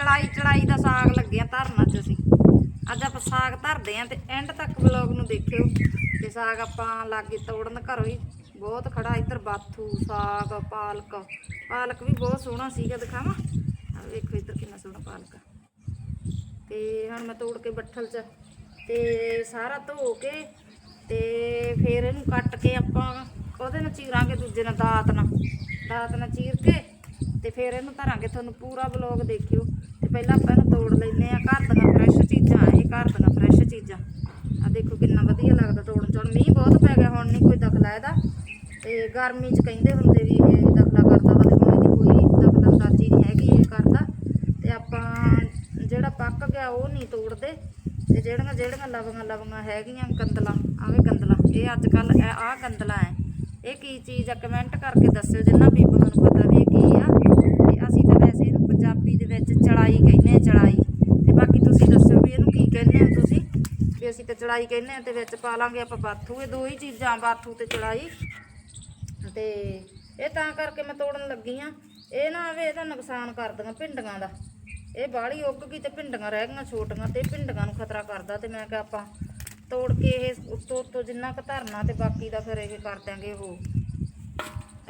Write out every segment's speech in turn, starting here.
ਚੜਾਈ ਚੜਾਈ ਦਾ ਸਾਗ ਲੱਗਿਆ ਧਰਨ 'ਚ ਅਸੀਂ। ਅੱਜ ਆਪਾਂ ਸਾਗ ਧਰਦੇ ਆਂ ਤੇ ਐਂਡ ਤੱਕ ਵਲੌਗ ਨੂੰ ਦੇਖਿਓ। ਤੇ ਸਾਗ ਆਪਾਂ ਲਾਗੇ ਤੋੜਨ ਘਰੋਂ ਹੀ ਬਹੁਤ ਖੜਾ, ਇੱਧਰ ਬਾਥੂ, ਸਾਗ, ਪਾਲਕ। ਪਾਲਕ ਵੀ ਬਹੁਤ ਸੋਹਣਾ ਸੀਗਾ, ਦਿਖਾਵਾਂ? ਆ ਵੇਖੋ ਇੱਧਰ ਕਿੰਨਾ ਸੋਹਣਾ ਪਾਲਕ। ਆ ਤੇ ਹੁਣ ਮੈਂ ਤੋੜ ਕੇ ਬੱਠਲ 'ਚ ਤੇ ਸਾਰਾ ਧੋ ਕੇ ਤੇ ਫਿਰ ਇਹਨੂੰ ਕੱਟ ਕੇ ਆਪਾਂ ਉਹਦੇ ਨਾਲ ਚੀਰਾਂਗੇ, ਦੂਜੇ ਨਾਲ ਦਾਤ ਨਾਲ। ਦਾਤ ਨਾਲ ਚੀਰ ਕੇ ਤੇ ਫਿਰ ਇਹਨੂੰ ਧਰਾਂਗੇ ਤੁਹਾਨੂੰ ਪੂਰਾ ਵਲੌਗ ਦੇਖਿਓ। ਤੇ ਪਹਿਲਾਂ ਆਪਾਂ ਇਹਨੂੰ ਤੋੜ ਲੈਨੇ ਆ ਘਰ ਦੀਆਂ ਫਰੈਸ਼ ਚੀਜ਼ਾਂ ਇਹ, ਘਰ ਦੀਆਂ ਫਰੈਸ਼ ਚੀਜ਼ਾਂ। ਆ ਦੇਖੋ ਕਿੰਨਾ ਵਧੀਆ ਲੱਗਦਾ ਤੋੜਨ ਚੋਂ। ਮੀਂਹ ਬਹੁਤ ਪੈ ਗਿਆ, ਹੁਣ ਨਹੀਂ ਕੋਈ ਦਖਲਾ ਇਹਦਾ। ਤੇ ਗਰਮੀ 'ਚ ਕਹਿੰਦੇ ਹੁੰਦੇ ਵੀ ਇਹ ਦਖਲਾ ਕਰਦਾ ਵਾ, ਤੇ ਹੁਣ ਇਹਦੀ ਕੋਈ ਦਖਲ ਅੰਦਾਜ਼ੀ ਨਹੀਂ ਹੈਗੀ ਇਹ ਕਰਦਾ। ਤੇ ਆਪਾਂ ਜਿਹੜਾ ਪੱਕ ਗਿਆ ਉਹ ਨਹੀਂ ਤੋੜਦੇ। ਤੇ ਜਿਹੜੀਆਂ ਜਿਹੜੀਆਂ ਲਵੀਆਂ ਲਵੀਆਂ ਹੈਗੀਆਂ ਗੰਦਲਾਂ ਆਵੇ ਗੰਦਲਾਂ, ਇਹ ਅੱਜ ਕੱਲ ਆਹ ਗੰਦਲਾਂ ਹੈ ਇਹ ਕੀ ਚੀਜ਼ ਆ? ਕਮੈਂਟ ਕਰਕੇ ਦੱਸਿਓ, ਜਿੰਨਾ ਬੀਬੀਆਂ ਨੂੰ ਪਤਾ ਵੀ ਇਹ ਕੀ ਆ ਤੇ ਅਸੀਂ ਤਾਂ ਵੈਸੇ ਇਹਨੂੰ ਪੰਜਾਬੀ ਦੇ ਵਿੱਚ ਚੜਾਈ ਕਹਿੰਦੇ ਆ, ਚੜਾਈ। ਤੇ ਬਾਕੀ ਤੁਸੀਂ ਦੱਸਿਓ ਵੀ ਇਹਨੂੰ ਕੀ ਕਹਿੰਦੇ ਆ ਤੁਸੀਂ? ਵੀ ਅਸੀਂ ਤਾਂ ਚੜਾਈ ਕਹਿੰਦੇ ਆ ਤੇ ਵਿੱਚ ਪਾ ਲਾਂਗੇ ਆਪਾਂ ਬਾਥੂ, ਇਹ ਦੋ ਹੀ ਚੀਜ਼ਾਂ, ਬਾਥੂ ਤੇ ਚੜਾਈ। ਤੇ ਇਹ ਤਾਂ ਕਰਕੇ ਮੈਂ ਤੋੜਨ ਲੱਗੀ ਆ। ਇਹ ਨਾ ਆਵੇ ਇਹਦਾ ਨੁਕਸਾਨ ਕਰਦੀਆਂ ਭਿੰਡੀਆਂ ਦਾ। ਇਹ ਬਾਹਲੀ ਉੱਗ ਗਈ ਤੇ ਭਿੰਡੀਆਂ ਰਹਿ ਗਈਆਂ ਛੋਟੀਆਂ ਤੇ ਇਹ ਨੂੰ ਖਤਰਾ ਕਰਦਾ ਤੇ ਮੈਂ ਕਿਹਾ ਆਪਾਂ ਤੋੜ ਕੇ ਇਹ ਉੱਤੋਂ ਉੱਤੋਂ ਜਿੰਨਾ ਕੁ ਧਰਨਾ ਤੇ ਬਾਕੀ ਦਾ ਫਿਰ ਇਹ ਕਰ ਦਿਆਂਗੇ ਉਹ।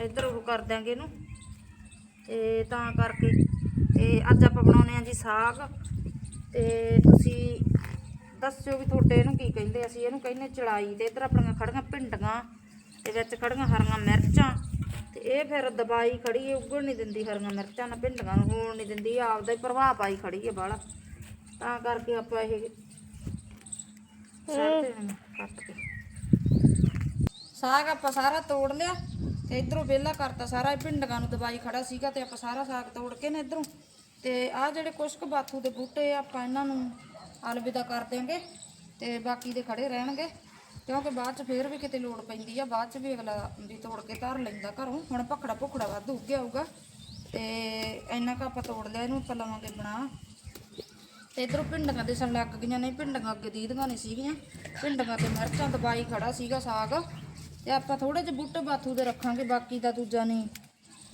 ਇੱਧਰ ਉਹ ਕਰ ਦਿਆਂਗੇ ਇਹਨੂੰ। ਤੇ ਤਾਂ ਕਰਕੇ ਤੇ ਅੱਜ ਆਪਾਂ ਬਣਾਉਨੇ ਆ ਜੀ ਸਾਗ। ਤੇ ਤੁਸੀਂ ਦੱਸਿਓ ਵੀ ਤੁਹਾਡੇ ਇਹਨੂੰ ਕੀ ਕਹਿੰਦੇ ਅਸੀਂ। ਇਹਨੂੰ ਕਹਿੰਦੇ ਚੜਾਈ ਤੇ ਇਧਰ ਆਪਣੀਆਂ ਖੜੀਆਂ ਭਿੰਡੀਆਂ ਤੇ ਵਿੱਚ ਖੜੀਆਂ ਹਰੀਆਂ ਮਿਰਚਾਂ। ਤੇ ਇਹ ਫਿਰ ਦਬਾਈ ਖੜੀ ਹੈ, ਉੱਗਣ ਨਹੀਂ ਦਿੰਦੀ ਹਰੀਆਂ ਮਿਰਚਾਂ ਨਾਲ ਭਿੰਡੀਆਂ ਨੂੰ ਹੋਣ ਨਹੀਂ ਦਿੰਦੀ। ਆਪਦਾ ਹੀ ਪ੍ਰਭਾਵ ਪਾਈ ਖੜੀ ਹੈ ਬਾਹਲਾ। ਤਾਂ ਕਰਕੇ ਆਪਾਂ ਇਹ ਕੱਟ ਕੇ। ਸਾਗ ਆਪਾਂ ਸਾਰਾ ਤੋੜ ਲਿਆ ਤੇ ਇਧਰੋਂ ਵਿਹਲਾ ਕਰਤਾ ਸਾਰਾ। ਇਹ ਭਿੰਡੀਆਂ ਨੂੰ ਦਬਾਈ ਖੜਾ ਸੀਗਾ ਤੇ ਆਪਾਂ ਸਾਰਾ ਸਾਗ ਤੋੜ ਕੇ ਨੇ ਇਧਰੋਂ ਤੇ ਆਹ ਜਿਹੜੇ ਕੁਛ ਕੁ ਬਾਥੂ ਦੇ ਬੂਟੇ ਆ, ਆਪਾਂ ਇਹਨਾਂ ਨੂੰ ਅਲਵਿਦਾ ਕਰ ਦਿਆਂਗੇ ਤੇ ਬਾਕੀ ਦੇ ਖੜੇ ਰਹਿਣਗੇ। ਕਿਉਂਕਿ ਬਾਅਦ ਚ ਫੇਰ ਵੀ ਕਿਤੇ ਲੋੜ ਪੈਂਦੀ ਆ ਬਾਅਦ ਚ ਵੀ ਅਗਲਾ ਵੀ ਤੋੜ ਕੇ ਧਰ ਲੈਂਦਾ ਘਰੋਂ। ਹੁਣ ਭਖੜਾ ਭੁਖੜਾ ਵੱਧ ਉੱਗਿਆ ਆਊਗਾ ਤੇ ਇੰਨਾ ਕੁ ਆਪਾਂ ਤੋੜ ਲਿਆ ਇਹਨੂੰ ਆਪਾਂ ਲਵਾਂਗੇ ਬਣਾ। ਤੇ ਇਧਰੋਂ ਭਿੰਡੀਆਂ ਦਿਸਣ ਲੱਗ ਗਈਆਂ ਨੇ ਭਿੰਡੀਆਂ ਅੱਗੇ ਦੀਦੀਆਂ ਨਹੀਂ ਸੀਗੀਆਂ। ਭਿੰਡੀਆਂ ਤੇ ਮਿਰਚਾਂ ਦਬਾਈ ਖੜਾ ਸੀਗਾ ਸਾਗ। ਤੇ ਆਪਾਂ ਥੋੜੇ ਜਿਹੇ ਬੂਟੇ ਬਾਥੂ ਦੇ ਰੱਖਾਂਗੇ ਬਾਕੀ ਦਾ ਦੂਜਾ ਨਹੀਂ।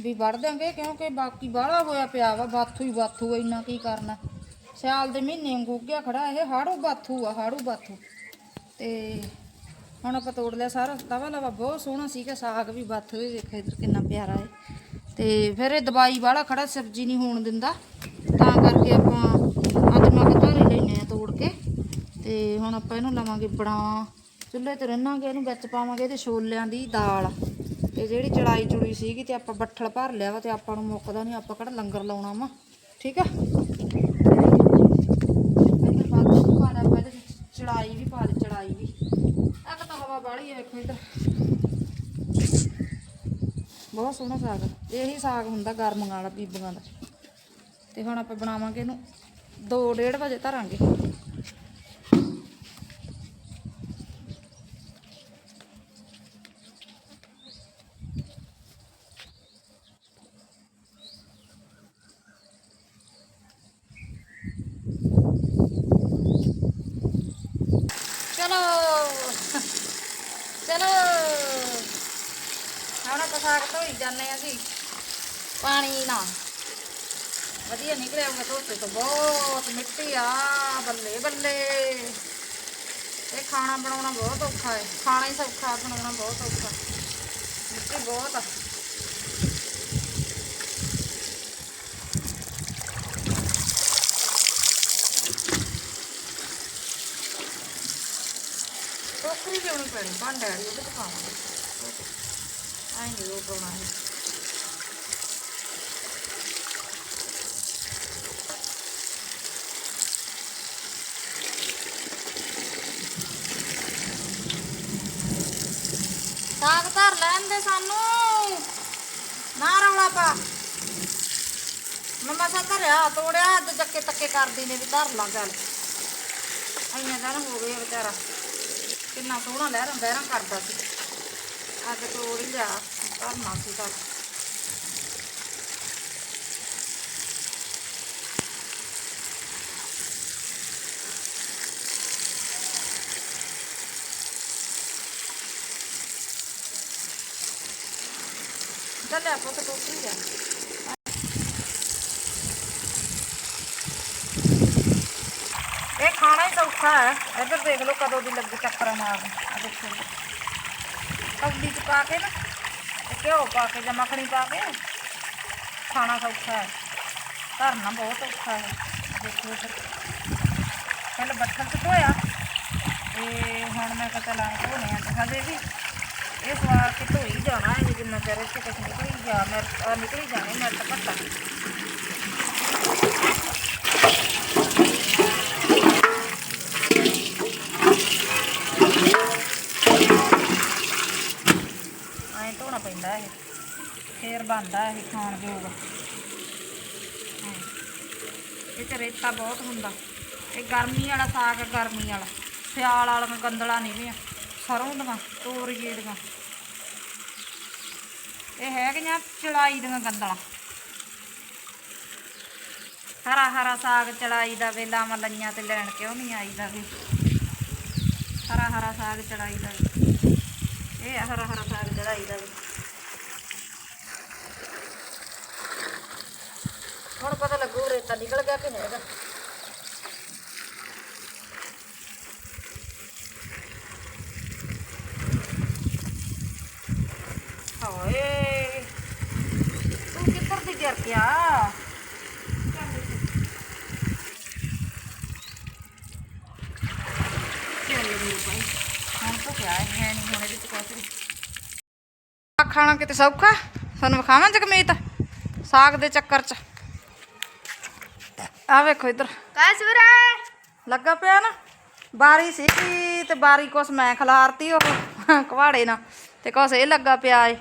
ਵੀ ਵੜ ਦਾਂਗੇ ਕਿਉਂਕਿ ਬਾਕੀ ਬਾਹਲਾ ਹੋਇਆ ਪਿਆ ਵਾ ਬਾਥੂ ਹੀ ਬਾਥੂ ਆ, ਇੰਨਾ ਕੀ ਕਰਨਾ। ਸਿਆਲ ਦੇ ਮਹੀਨੇ ਵਾਂਗੂ ਉੱਗਿਆ ਖੜਾ ਇਹ ਹਾੜੂ ਬਾਥੂ ਆ ਹਾੜੂ ਬਾਥੂ। ਤੇ ਹੁਣ ਆਪਾਂ ਤੋੜ ਲਿਆ ਸਾਰਾ ਲਵਾ ਲਵਾ ਬਹੁਤ ਸੋਹਣਾ ਸੀਗਾ ਸਾਗ ਵੀ ਬਾਥੂ ਵੀ ਵੇਖੋ ਇਧਰ ਕਿੰਨਾ ਪਿਆਰਾ ਹੈ ਤੇ ਫਿਰ ਇਹ ਦਵਾਈ ਵਾਲਾ ਖੜਾ ਸਬਜ਼ੀ ਨਹੀਂ ਹੋਣ ਦਿੰਦਾ। ਤਾਂ ਕਰਕੇ ਆਪਾਂ ਅੱਜ ਮੈਂ ਕਿਹਾ ਧਾਰੀ ਲੈਨੇ ਆ ਤੋੜ ਕੇ। ਤੇ ਹੁਣ ਆਪਾਂ ਇਹਨੂੰ ਲਵਾਂਗੇ ਬਣਾ। ਚੁੱਲ੍ਹੇ ਤੇ ਰੰਨਾਂਗੇ ਇਹਨੂੰ ਵਿੱਚ ਪਾਵਾਂਗੇ ਇਹਦੇ ਛੋਲਿਆਂ ਦੀ ਦਾਲ। ਤੇ ਜਿਹੜੀ ਚੜਾਈ ਚੁੜੀ ਸੀਗੀ ਤੇ ਆਪਾਂ ਬੱਠਲ ਭਰ ਲਿਆ ਵਾ ਤੇ ਆਪਾਂ ਨੂੰ ਮੁੱਕਦਾ ਨਹੀਂ ਆਪਾਂ ਕਿਹੜਾ ਲੰਗਰ ਲਾਉਣਾ ਵਾ। ਠੀਕ ਆ? ਚੜਾਈ ਵੀ ਪਾ ਦੇ, ਚੜਾਈ ਵੀ। ਇੱਕ ਤਾਂ ਹਵਾ ਬਾਹਲੀ ਹੈ ਵੇਖੋ ਇੱਧਰ। ਬਹੁਤ ਸੋਹਣਾ ਸਾਗ। ਇਹੀ ਸਾਗ ਹੁੰਦਾ ਗਰਮੀਆਂ ਵਾਲਾ, ਬੀਬੀਆਂ ਦਾ। ਤੇ ਹੁਣ ਆਪਾਂ ਬਣਾਵਾਂਗੇ ਇਹਨੂੰ 2:30 ਵਜੇ ਧਰਾਂਗੇ ਚਲੋ ਚਲੋ ਹੁਣ ਆਪਾਂ ਸਾਗ ਧੋਈ ਜਾਂਦੇ ਆ ਜੀ ਪਾਣੀ ਨਾਲ ਵਧੀਆ ਨਿਕਲਿਆ ਹੋਊਗਾ ਧੋਤੇ ਤੋਂ। ਬਹੁਤ ਮਿੱਟੀ ਆ, ਬੱਲੇ ਬੱਲੇ। ਇਹ ਖਾਣਾ ਬਣਾਉਣਾ ਬਹੁਤ ਔਖਾ ਹੈ ਖਾਣਾ ਹੀ ਸੌਖਾ, ਬਣਾਉਣਾ ਬਹੁਤ ਔਖਾ। ਮਿੱਟੀ ਬਹੁਤ ਆ। ਟੋਕਰੀ ਲਿਆਉਣੀ ਪੈਣੀ। ਭਾਂਡੇ ਵਾਲੀ ਉਹਦੇ ਪਾਵਾਂਗੇ ਆਈ ਨਹੀਂ ਉਹ ਸਾਗ ਧਰ ਲੈਣ ਦੇ ਸਾਨੂੰ ਨਾ ਰੌਲਾ ਪਾ ਮੈਂ ਮਸਾ ਧਰਿਆ ਤੋੜਿਆ ਅੱਜ ਚੱਕੇ ਤੱਕੇ ਕਰਦੀ ਨੇ ਵੀ ਧਰ ਲਾ ਗੱਲ ਇੰਨੇ ਦਿਨ ਹੋ ਗਏ ਵਿਚਾਰਾ ਕਿੰਨਾ ਸੋਹਣਾ ਲਹਿਰਾਂ ਬਹਿਰਾਂ ਕਰਦਾ ਸੀ ਅੱਜ ਤੋੜ ਹੀ ਲਿਆ, ਧਰਨਾ ਸੀ ਤਾਂ। ਚੱਲ ਆਪਾਂ ਤਾਂ ਟੋਕਰੀ ਜਾ ਔਖਾ ਹੈ ਇੱਧਰ ਦੇਖ ਲਓ ਕਦੋਂ ਦੀ ਲੱਗੀ ਚੱਕਰ ਮਾਰਨ। ਆ ਦੇਖੋ। ਕੌਲੀ ਚ ਪਾ ਕੇ ਨਾ, ਘਿਓ ਪਾ ਕੇ ਜਾਂ ਮੱਖਣੀ ਪਾ ਕੇ, ਖਾਣਾ ਸੌਖਾ ਹੈ। ਧਰਨਾ ਬਹੁਤ ਔਖਾ ਹੈ, ਦੇਖੋ ਇੱਧਰ ਪਹਿਲਾਂ ਬੱਠਲ ਚ ਧੋਇਆ, ਤੇ ਹੁਣ ਮੈਂ ਕਿਹਾ ਚੱਲ ਆਂ ਧੋਣੇ ਆ ਤੇ ਹਜੇ ਵੀ। ਇਹ ਵਾਰ ਕੇ ਧੋਈ ਜਾਣਾ ਹੈ ਜਿੰਨਾ ਚਿਰ ਇੱਥੇ ਕੁਛ ਨਿਕਲੀ ਜਾ, ਮੈਂ ਆਹ ਨਿਕਲੀ ਜਾਣੇ ਮੈਂ ਤਾਂ ਪੱਤਾ ਐਂ ਧੋਣਾ ਪੈਂਦਾ ਇਹ। ਫੇਰ ਬਣਦਾ ਇਹ ਖਾਣ ਯੋਗ। ਇਹ ਚ ਰੇਤਾ ਬਹੁਤ ਹੁੰਦਾ। ਇਹ ਗਰਮੀ ਵਾਲਾ ਸਾਗ, ਗਰਮੀ ਵਾਲਾ। ਸਿਆਲ ਵਾਲੀਆਂ ਗੰਦਲਾਂ ਨਹੀਂ ਵੀ ਸਰੋਂ ਦੀਆਂ, ਤੋਰੀਏ ਦੀਆਂ। ਇਹ ਹੈਗੀਆਂ ਚੜਾਈ ਦੀਆਂ ਗੰਦਲਾਂ। ਹਰਾ ਹਰਾ ਸਾਗ ਚੜਾਈ ਦਾ ਵੇਲਾ ਮਲਈਆਂ ਤੇ ਲੈਣ ਕਿਉਂ ਨਹੀਂ ਆਈਦਾ ਵੀ। ਹਰਾ ਹਰਾ ਸਾਗ ਚੜਾਈ ਦਾ ਇਹ ਹਰਾ ਹਰਾ ਸਾਗ ਚੜਾਈ ਦਾ ਵੀ। ਹੁਣ ਪਤਾ ਲੱਗੂ ਰੇਤਾ ਨਿਕਲ ਗਿਆ ਕਿ ਹੈਗਾ। ਹਾਏ, ਤੂੰ ਕਿੱਧਰ ਦੀ ਗਿਰ ਗਿਆ ਚੱਲ ਮੇਰੇ ਭਾਈ ਹੁਣ ਤਾਂ ਕਿਆ ਹੈ ਹੈ ਨਹੀਂ ਹੁਣ ਇਹਦੇ ਚ ਕੁਛ ਵੀ ਆ ਖਾਣਾ ਕਿਤੇ ਸੌਖਾ? ਸਾਨੂੰ ਵਿਖਾਵਾਂ ਜਗਮੀਤ? ਸਾਗ ਦੇ ਚੱਕਰ ਚ। ਆ ਵੇਖੋ ਇੱਧਰ। ਗਾਇਸ ਵੀਰੇ ਲੱਗਾ ਪਿਆ ਨਾ? ਬਾਰੀ ਸੀ ਤੇ ਬਾਰੀ ਕੁਛ ਮੈਂ ਖਲਾਰਤੀ ਉਹ ਕਵਾੜੇ ਨਾਲ। ਤੇ ਕੁਛ ਇਹ ਲੱਗਾ ਪਿਆ ਏ।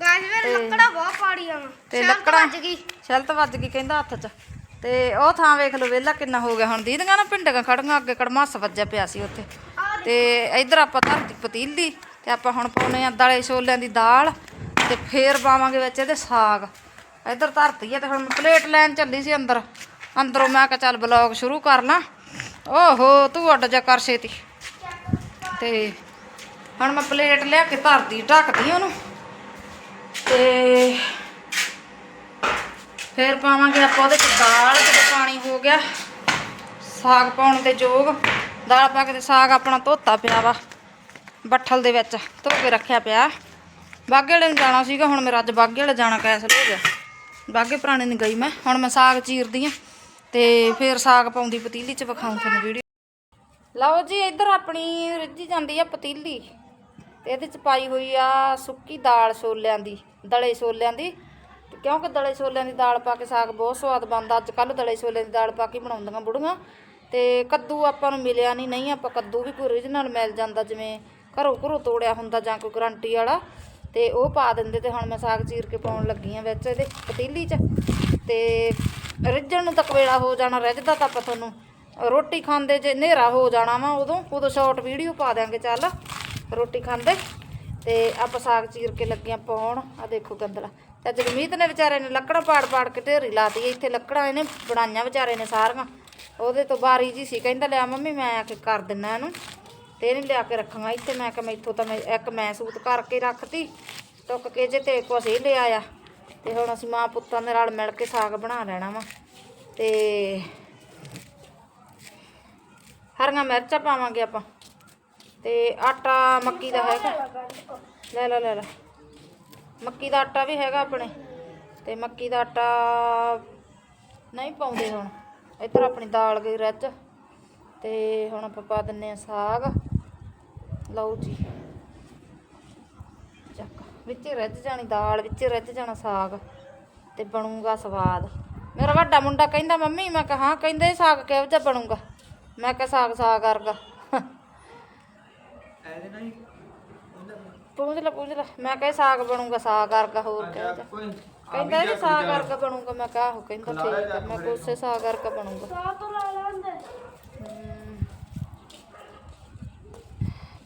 ਗਾਇਸ ਵੀਰੇ ਲੱਕੜਾ ਬਹੁਤ ਪਾੜੀਆਂ ਵਾ। ਤੇ ਲੱਕੜਾਂ ਵੱਜ ਗਈ। ਛਿਲਤ ਵੱਜ ਗਈ ਕਹਿੰਦਾ ਹੱਥ 'ਚ। ਤੇ ਉਹ ਥਾਂ ਵੇਖ ਲਓ ਵੇਲਾ ਕਿੰਨਾ ਹੋ ਗਿਆ। ਹੁਣ ਦੀਦੀਆਂ ਨਾ ਪਿੰਡਾਂ ਖੜੀਆਂ ਅੱਗੇ ਕੜਮਾਸ ਵੱਜਿਆ ਪਿਆ ਸੀ ਉੱਥੇ। ਤੇ ਇੱਧਰ ਆਪਾਂ ਧਰਤੀ ਪਤੀਲੀ ਤੇ ਆਪਾਂ ਹੁਣ ਪਾਉਨੇ ਆ ਦਲੇ ਛੋਲਿਆਂ ਦੀ ਦਾਲ ਤੇ ਫੇਰ ਪਾਵਾਂਗੇ ਵਿੱਚ ਇਹਦੇ ਸਾਗ। ਇੱਧਰ ਧਰਤੀ ਆ ਤੇ ਹੁਣ ਪਲੇਟ ਲੈਣ ਚੱਲੀ ਸੀ ਅੰਦਰ। ਅੰਦਰੋਂ ਮੈਂ ਕਿਹਾ ਚੱਲ ਬਲੌਗ ਸ਼ੁਰੂ ਕਰ ਲਾਂ। ਓਹੋ, ਤੂੰ ਅੱਡ ਜਾ ਕਰ ਛੇਤੀ। ਤੇ ਹੁਣ ਮੈਂ ਪਲੇਟ ਲਿਆ ਕੇ ਧਰਦੀ ਢੱਕਦੀ ਉਹਨੂੰ। ਤੇ ਫਿਰ ਪਾਵਾਂਗੇ ਆਪਾਂ ਉਹਦੇ ਚ ਦਾਲ, ਜਦੋਂ ਪਾਣੀ ਹੋ ਗਿਆ, ਸਾਗ ਪਾਉਣ ਦੇ ਯੋਗ। ਦਾਲ ਪਾ ਕੇ ਤੇ ਸਾਗ ਆਪਣਾ ਧੋਤਾ ਪਿਆ ਵਾ, ਬੱਠਲ ਦੇ ਵਿੱਚ, ਧੋ ਕੇ ਰੱਖਿਆ ਪਿਆ। ਬਾਗੇ ਵਾਲੇ ਨੂੰ ਜਾਣਾ ਸੀਗਾ, ਹੁਣ ਮੇਰਾ ਅੱਜ ਬਾਗੇ ਵਾਲੇ ਜਾਣਾ ਕੈਂਸਲ ਹੋ ਗਿਆ ਬਾਗੇ ਪੁਰਾਣੇ ਨੂੰ ਗਈ ਮੈਂ, ਹੁਣ ਮੈਂ ਸਾਗ ਚੀਰਦੀ ਆ, ਤੇ ਫਿਰ ਸਾਗ ਪਾਉਂਦੀ ਪਤੀਲੀ ਚ ਵਿਖਾਉਂ ਤੁਹਾਨੂੰ ਵੀਡੀਓ ਲਓ ਜੀ, ਇੱਧਰ ਆਪਣੀ ਰਿੱਝੀ ਜਾਂਦੀ ਆ ਪਤੀਲੀ। ਤੇ ਇਹਦੇ ਚ ਪਾਈ ਹੋਈ ਆ ਸੁੱਕੀ ਦਾਲ ਛੋਲਿਆਂ ਦੀ, ਦਲੇ ਛੋਲਿਆਂ ਦੀ। ਕਿਉਂਕਿ ਦਲੇ ਛੋਲਿਆਂ ਦੀ ਦਾਲ ਪਾ ਕੇ ਸਾਗ ਬਹੁਤ ਸਵਾਦ ਬਣਦਾ, ਅੱਜ ਕੱਲ ਦਲੇ ਛੋਲਿਆਂ ਦੀ ਦਾਲ ਪਾ ਕੇ ਬਣਾਉਂਦੀਆਂ ਬੁੜੀਆਂ। ਤੇ ਕੱਦੂ ਆਪਾਂ ਨੂੰ ਮਿਲਿਆ ਨਹੀਂ ਨਹੀਂ ਆਪਾਂ ਕੱਦੂ ਵੀ ਕੋਈ origignal ਮਿਲ ਜਾਂਦਾ, ਜਿਵੇਂ ਘਰੋਂ ਘਰੋਂ ਤੋੜਿਆ ਹੁੰਦਾ ਜਾਂ ਕੋਈ ਗਰੰਟੀ ਵਾਲਾ। ਤੇ ਉਹ ਪਾ ਦਿੰਦੇ ਤੇ ਹੁਣ ਮੈਂ ਸਾਗ ਚੀਰ ਕੇ ਪਾਉਣ ਲੱਗੀ ਆ ਵਿੱਚ ਇਹਦੇ ਪਤੀਲੀ 'ਚ। ਤੇ ਰਿੱਝਣ ਨੂੰ ਤੱਕ ਵੇਲਾ ਹੋ ਜਾਣਾ, ਰਿੱਝਦਾ ਤਾਂ ਆਪਾਂ ਤੁਹਾਨੂੰ ਰੋਟੀ ਖਾਂਦੇ ਜੇ ਹਨੇਰਾ ਹੋ ਜਾਣਾ ਵਾ ਉਦੋਂ ਉਦੋਂ ਸ਼ਾਰਟ ਵੀਡੀਓ ਪਾ ਦਿਆਂਗੇ ਚੱਲ, ਰੋਟੀ ਖਾਂਦੇ। ਤੇ ਆਪਾਂ ਸਾਗ ਚੀਰ ਕੇ ਲੱਗੀਆਂ ਪਾਉਣ ਆ ਦੇਖੋ ਗੰਦਲਾ। ਤੇ ਜਗਮੀਤ ਨੇ ਵਿਚਾਰੇ ਨੇ ਲੱਕੜਾਂ ਪਾੜ ਪਾੜ ਕੇ ਢੇਰੀ ਲਾਤੀ ਇੱਥੇ ਲੱਕੜਾਂ ਇਹਨੇ ਬਣਾਈਆਂ ਵਿਚਾਰੇ ਨੇ ਸਾਰੀਆਂ। ਉਹਦੇ ਤੋਂ ਬਾਰੀ ਜੀ ਸੀ। ਕਹਿੰਦਾ, ਲਿਆ ਮੰਮੀ, ਮੈਂ ਆ ਕੇ ਕਰ ਦਿੰਨਾ ਇਹਨੂੰ। ਤੇ ਇਹਨੇ ਲਿਆ ਕੇ ਰੱਖਾਂਗਾ ਇੱਥੇ। ਮੈਂ ਕਿ ਮੈਥੋਂ ਤਾਂ ਮੈਂ, ਇੱਕ ਮੈਂ ਸੂਤ ਕਰਕੇ ਰੱਖਤੀ। ਟੁੱਕ ਕੇ ਜੇ ਤੇ ਕੁਛ ਇਹ ਲਿਆ ਆ। ਤੇ ਹੁਣ ਅਸੀਂ ਮਾਂ ਪੁੱਤਾਂ ਦੇ ਨਾਲ ਮਿਲ ਕੇ ਸਾਗ ਬਣਾ ਲੈਣਾ ਵਾ। ਤੇ ਹਰੀਆਂ ਮਿਰਚਾਂ ਪਾਵਾਂਗੇ ਆਪਾਂ। ਤੇ ਆਟਾ ਮੱਕੀ ਦਾ ਹੈਗਾ। ਲੈ ਲੈ ਲੈ ਲੈ। ਮੱਕੀ ਦਾ ਆਟਾ ਵੀ ਹੈਗਾ ਆਪਣੇ। ਤੇ ਮੱਕੀ ਦਾ ਆਟਾ ਨਹੀਂ ਪਾਉਂਦੇ ਹੁਣ। ਇੱਧਰ ਆਪਣੀ ਦਾਲ ਗਈ ਰੱਜ ਤੇ ਹੁਣ ਆਪਾਂ ਪਾ ਦਿੰਨੇ ਆ ਸਾਗ। ਲਓ ਜੀ। ਚੱਕ। ਵਿੱਚ ਰੱਜ ਜਾਣੀ ਦਾਲ ਵਿੱਚ ਰੱਜ ਜਾਣਾ ਸਾਗ ਤੇ ਬਣੂਗਾ ਸਵਾਦ। ਮੇਰਾ ਵੱਡਾ ਮੁੰਡਾ ਕਹਿੰਦਾ ਮੰਮੀ ਮੈਂ ਕਿਹਾ ਹਾਂ ਕਹਿੰਦਾ ਸਾਗ ਕਿਹੋ ਜਿਹਾ ਬਣੂਗਾ? ਮੈਂ ਕਿਹਾ ਸਾਗ ਸਾਗ ਵਰਗਾ। ਪੂੰਝ ਲੈ ਪੂੰਝ ਲੈ। ਮੈਂ ਕਿਹਾ ਸਾਗ ਬਣੂਗਾ ਸਾਗ ਵਰਗਾ ਹੋਰ ਕਿਹੋ ਜਿਹਾ। ਕਹਿੰਦਾ ਇਹ ਸਾਗ ਵਰਗਾ ਬਣੂਗਾ ਮੈਂ ਕਿਹਾ ਆਹੋ ਕਹਿੰਦਾ ਠੀਕ ਆ ਮੈਂ ਕਿਹਾ ਉਸੇ ਬਣੂਗਾ। ਸਾਹ ਤੋਂ ਲਾ ਲੈਂਦੇ ਹਮ।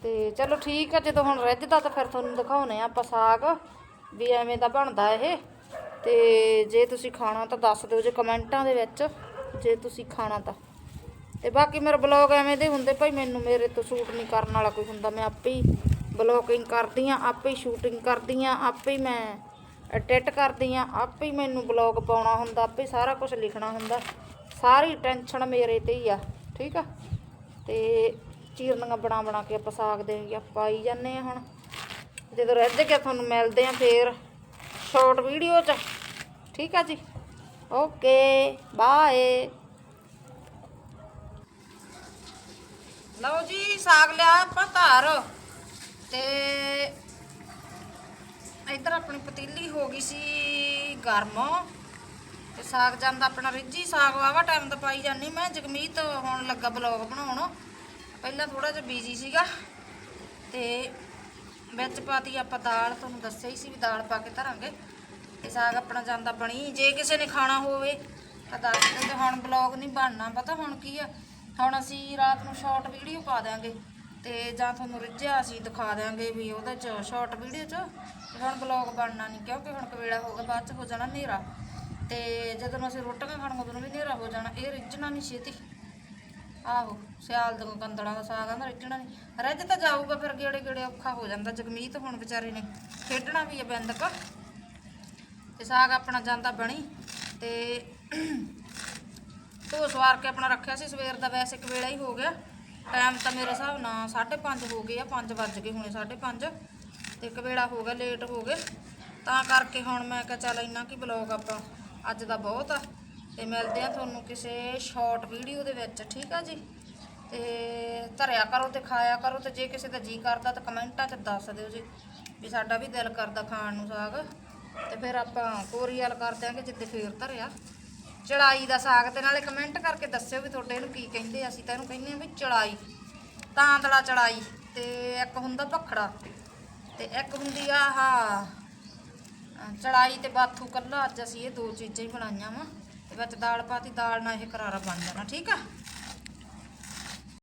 ਤੇ ਚਲੋ ਠੀਕ ਆ ਜਦੋਂ ਹੁਣ ਰਿੱਝਦਾ ਤਾਂ ਫਿਰ ਤੁਹਾਨੂੰ ਦਿਖਾਉਨੇ ਆ ਆਪਾਂ ਸਾਗ ਵੀ ਐਵੇਂ ਦਾ ਬਣਦਾ ਇਹ। ਤੇ ਜੇ ਤੁਸੀਂ ਖਾਣਾ ਤਾਂ ਦੱਸ ਦਿਓ ਜੇ ਕਮੈਂਟਾਂ ਦੇ ਵਿੱਚ ਜੇ ਤੁਸੀਂ ਖਾਣਾ ਤਾਂ। ਤੇ ਬਾਕੀ ਮੇਰੇ ਬਲੌਗ ਐਵੇਂ ਦੇ ਹੁੰਦੇ ਭਾਈ ਮੈਨੂੰ ਮੇਰੇ ਤੋਂ ਸ਼ੂਟ ਨਹੀਂ ਕਰਨ ਵਾਲਾ ਕੋਈ ਹੁੰਦਾ। ਮੈਂ ਆਪੇ ਹੀ ਬਲੌਗਿੰਗ ਕਰਦੀ ਆ ਆਪੇ ਹੀ ਸ਼ੂਟਿੰਗ ਕਰਦੀ ਆ ਆਪੇ ਹੀ ਮੈਂ ਐਡਿਟ ਕਰਦੀ ਆ ਆਪੇ ਹੀ ਮੈਨੂੰ ਬਲੌਗ ਪਾਉਣਾ ਹੁੰਦਾ, ਆਪੇ ਸਾਰਾ ਕੁਝ ਲਿਖਣਾ ਹੁੰਦਾ। ਸਾਰੀ ਟੈਨਸ਼ਨ ਮੇਰੇ ਤੇ ਹੀ ਆ, ਠੀਕ ਆ? ਤੇ ਚੀਰਨੀਆਂ ਬਣਾ ਬਣਾ ਕੇ ਆਪਾਂ ਸਾਗ ਦੇ ਪਾਈ ਜਾਂਦੇ ਆ ਹੁਣ। ਜਦੋਂ ਰੱਜ ਕੇ ਤੁਹਾਨੂੰ ਮਿਲਦੇ ਆ ਫੇਰ ਸ਼ਾਰਟ ਵੀਡੀਓ 'ਚ, ਠੀਕ ਆ ਜੀ? ਓਕੇ ਬਾਏ ਲਓ ਜੀ, ਸਾਗ ਲਿਆ ਆਪਾਂ ਧਾਰ ਤੇ ਇੱਧਰ ਆਪਣੀ ਪਤੀਲੀ ਹੋ ਗਈ ਸੀ ਗਰਮ। ਤੇ ਸਾਗ ਜਾਂਦਾ ਆਪਣਾ ਰਿੱਝੀ ਸਾਗ ਵਾਵਾ ਟਾਈਮ ਦਾ ਪਾਈ ਜਾਨੀ ਮੈਂ ਜਗਮੀਤ ਹੁਣ ਲੱਗਾ ਬਲੌਗ ਬਣਾਉਣ। ਪਹਿਲਾਂ ਥੋੜਾ ਜਿਹਾ ਬੀਜੀ ਸੀਗਾ। ਤੇ ਵਿੱਚ ਪਾਤੀ ਆਪਾਂ ਦਾਲ, ਤੁਹਾਨੂੰ ਦੱਸਿਆ ਹੀ ਸੀ ਵੀ ਦਾਲ ਪਾ ਕੇ ਧਰਾਂਗੇ। ਤੇ ਸਾਗ ਆਪਣਾ ਜਾਂਦਾ ਬਣੀ। ਜੇ ਕਿਸੇ ਨੇ ਖਾਣਾ ਹੋਵੇ, ਤਾਂ ਦੱਸ ਦਿਓ। ਤੇ ਹੁਣ ਬਲੌਗ ਨਹੀਂ ਬਣਨਾ। ਪਤਾ ਹੁਣ ਕੀ ਆ? ਹੁਣ ਅਸੀਂ ਰਾਤ ਨੂੰ ਸ਼ਾਰਟ ਵੀਡੀਓ ਪਾ ਦਿਆਂਗੇ। ਤੇ ਜਾਂ ਤੁਹਾਨੂੰ ਰਿੱਝਿਆ ਅਸੀਂ ਦਿਖਾ ਦਿਆਂਗੇ ਵੀ ਉਹਦੇ ਚ ਸ਼ਾਰਟ ਵੀਡੀਓ ਚ। ਤੇ ਹੁਣ ਬਲੌਗ ਬਣਨਾ ਨਹੀਂ ਕਿਉਂਕਿ ਹੁਣ ਕਵੇਲਾ ਗਿਆ, ਬਾਅਦ ਚ ਹੋ ਜਾਣਾ ਹਨੇਰਾ। ਤੇ ਜਦੋਂ ਅਸੀਂ ਰੋਟੀਆਂ ਖਾਣ, ਉਦੋਂ ਵੀ ਹਨੇਰਾ ਹੋ ਜਾਣਾ, ਇਹ ਰਿੱਝਣਾ ਨਹੀਂ ਛੇਤੀ। ਆਹੋ, ਸਿਆਲ ਦੇ ਕੰਦੜਾਂ ਦਾ ਸਾਗ ਆਂਦਾ, ਰਿੱਝਣਾ ਨਹੀਂ ਰੱਜ ਤਾਂ ਜਾਊਗਾ ਫਿਰ ਗੇੜੇ ਗੇੜੇ ਔਖਾ ਹੋ ਜਾਂਦਾ, ਜਗਮੀਤ ਹੁਣ ਵਿਚਾਰੇ ਨੇ ਖੇਡਣਾ ਵੀ ਹੈ ਬਿੰਦਕ। ਤੇ ਸਾਗ ਆਪਣਾ ਜਾਂਦਾ ਬਣੀ, ਤੇ ਧੋ ਸਵਾਰ ਕੇ ਆਪਣਾ ਰੱਖਿਆ ਸੀ, ਸਵੇਰ ਦਾ ਵੈਸੇ ਇੱਕ ਵੇਲਾ ਹੀ ਹੋ ਗਿਆ। ਟਾਈਮ ਤਾਂ ਮੇਰੇ ਹਿਸਾਬ ਨਾਲ 5:30 ਹੋ ਗਏ ਆ 5 ਵੱਜ ਗਏ ਹੁਣੇ 5:30 ਤੇ ਇੱਕ ਵੇਲਾ ਹੋ ਗਿਆ ਲੇਟ ਹੋ ਗਏ। ਤਾਂ ਕਰਕੇ ਹੁਣ ਮੈਂ ਕਿਹਾ ਚੱਲ ਇੰਨਾ ਕੀ ਬਲੌਗ ਆਪਾਂ, ਅੱਜ ਦਾ ਬਹੁਤ ਆ। ਤੇ ਮਿਲਦੇ ਆ ਤੁਹਾਨੂੰ ਕਿਸੇ ਸ਼ਾਰਟ ਵੀਡੀਓ ਦੇ ਵਿੱਚ, ਠੀਕ ਆ ਜੀ? ਤੇ ਧਰਿਆ ਕਰੋ ਤੇ ਖਾਇਆ ਕਰੋ ਤੇ ਜੇ ਕਿਸੇ ਦਾ ਜੀ ਕਰਦਾ ਤਾਂ ਕਮੈਂਟਾਂ 'ਚ ਦੱਸ ਦਿਓ ਜੀ ਵੀ ਸਾਡਾ ਵੀ ਦਿਲ ਕਰਦਾ ਖਾਣ ਨੂੰ ਸਾਗ। ਤੇ ਫਿਰ ਆਪਾਂ ਕੋਰੀਅਲ ਕਰ ਦਿਆਂਗੇ ਜਿੱਦੇ ਫੇਰ ਧਰਿਆ। ਚੜਾਈ ਦਾ ਸਾਗ ਤੇ ਨਾਲੇ ਕਮੈਂਟ ਕਰਕੇ ਦੱਸਿਓ ਵੀ ਤੁਹਾਡੇ ਇਹਨੂੰ ਕੀ ਕਹਿੰਦੇ ਅਸੀਂ ਤਾਂ ਇਹਨੂੰ ਕਹਿੰਦੇ ਆ ਵੀ ਚੜਾਈ, ਤਾਂਦਲਾ ਚੜਾਈ ਤੇ ਇੱਕ ਹੁੰਦਾ ਭਖੜਾ ਤੇ ਇੱਕ ਹੁੰਦੀ ਆ ਆਹ ਚੜਾਈ ਤੇ ਬਾਥੂ ਕੱਲਾ। ਅੱਜ ਅਸੀਂ ਇਹ ਦੋ ਚੀਜ਼ਾਂ ਹੀ ਬਣਾਈਆਂ ਵਾ ਤੇ ਵਿੱਚ ਦਾਲ ਪਾਤੀ, ਦਾਲ ਨਾਲ ਇਹ ਕਰਾਰਾ ਬਣ ਜਾਣਾ, ਠੀਕ ਆ?